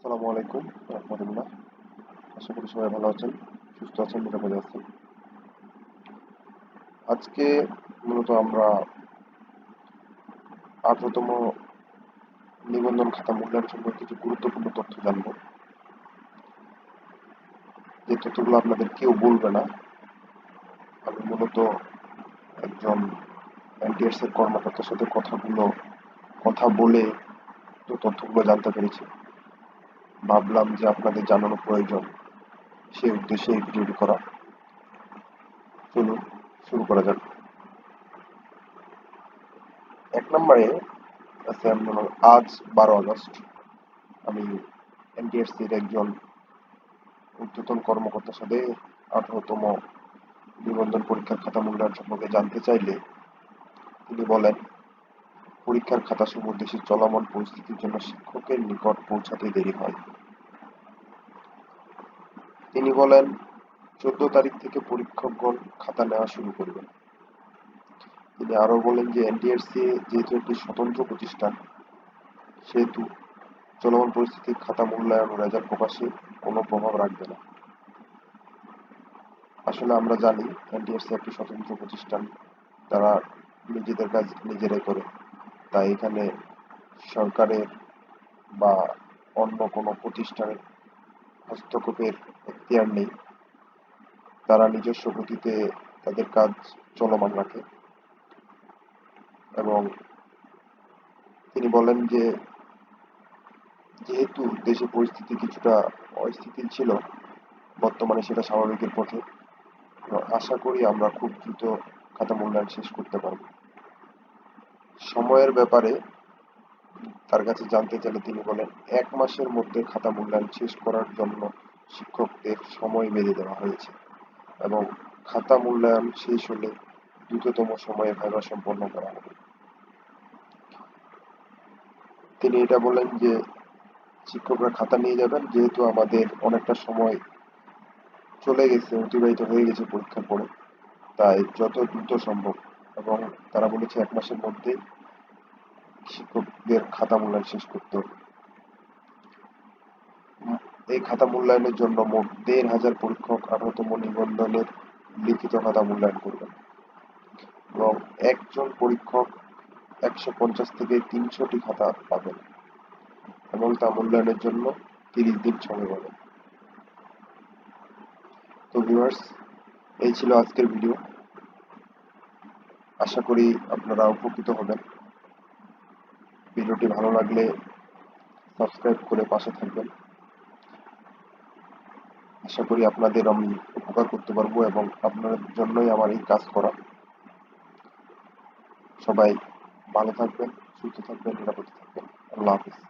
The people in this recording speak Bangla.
আসসালামু আলাইকুম, রহমতুল্লাহ। আশা করি সবাই ভালো আছেন, সুস্থ আছেন, নিরাপদে আছেন। আজকে মূলত আমরা আঠারোতম নিবন্ধন খাতা মূল্যায়ন সম্পর্কে কিছু গুরুত্বপূর্ণ তথ্য জানব। যে তথ্যগুলো আপনাদের কেউ বলবে না, আমি মূলত একজন এনটিএস এর কর্মকর্তার সাথে কথাগুলো, কথা বলে তো তথ্যগুলো জানতে পেরেছি। ভাবলাম যে আপনাদের জানানো প্রয়োজন। সেই উদ্দেশ্যে এই ভিডিওটি করা। চলুন, শুরু করা যাক। এক নম্বরে আছে আজ বারো আগস্ট। আমি এনটিএসসির একজন ঊর্ধ্বতন কর্মকর্তার সাথে আঠারোতম নিবন্ধন পরীক্ষার খাতা মূল্যায়ন সম্পর্কে জানতে চাইলে তিনি বলেন পরীক্ষার খাতা সমূহ দেশের চলমান পরিস্থিতির জন্য শিক্ষকের নিকট পৌঁছাতে দেরি হয়। তিনি বলেন, চোদ্দ তারিখ থেকে পরীক্ষকগণ খাতা নেওয়া শুরু করবেন। তিনি আরও বলেন যে, এনটিআরসি যেহেতু একটি স্বতন্ত্র প্রতিষ্ঠান, সেহেতু চলমান পরিস্থিতির খাতা মূল্যায়ন ও রেজাল্ট প্রকাশে কোনো প্রভাব রাখবে না। আসলে আমরা জানি, এনটিআরসি একটি স্বতন্ত্র প্রতিষ্ঠান তারা নিজেদের কাজ নিজেরাই করে। তাই এখানে সরকারের বা অন্য কোনো প্রতিষ্ঠানের হস্তক্ষেপের এখতিয়ার নেই। তারা নিজস্ব গতিতে তাদের কাজ চলমান রাখে। এবং তিনি বলেন যে, যেহেতু দেশে পরিস্থিতি কিছুটা অস্থিতিশীল ছিল, বর্তমানে সেটা স্বাভাবিকের পথে। আশা করি আমরা খুব দ্রুত খাতা মূল্যায়ন শেষ করতে পারব। সময়ের ব্যাপারে তার কাছে জানতে চাইলে তিনি বলেন, এক মাসের মধ্যে খাতা মূল্যায়ন শেষ করার জন্য শিক্ষকদের সময় বেঁধে দেওয়া হয়েছে এবং খাতা মূল্যায়ন শেষ হলে দ্রুততম সময়ে ভাইবা সম্পন্ন করা হবে। তিনি এটা বলেন যে, শিক্ষকরা খাতা নিয়ে যাবেন, যেহেতু আমাদের অনেকটা সময় চলে গেছে, অতিবাহিত হয়ে গেছে পরীক্ষার পরে। তাই যত দ্রুত সম্ভব এবং তারা বলেছে এক মাসের মধ্যে শিক্ষকদের খাতা মূল্যায়ন শেষ করতে হবে। এই খাতা মূল্যায়নের জন্য মোট দেড় হাজার পরীক্ষক আঠারোতম নিবন্ধনের লিখিত খাতা মূল্যায়ন করবেন। এবং একজন পরীক্ষক একশো পঞ্চাশ থেকে তিনশোটি খাতা পাবেন এবং তা মূল্যায়নের জন্য তিরিশ দিন সময় পাবেন। তো ভিউয়ার্স এই ছিল আজকের ভিডিও আশা করি আপনারা উপকৃত হবেন। ভিডিওটি ভালো লাগলে সাবস্ক্রাইব করে পাশে থাকবেন। আশা করি আপনাদের আমি উপকার করতে পারব এবং আপনাদের জন্যই আমার এই কাজ করা। সবাই ভালো থাকবেন, সুস্থ থাকবেন, নিরাপদে থাকবেন। আল্লাহ হাফিজ।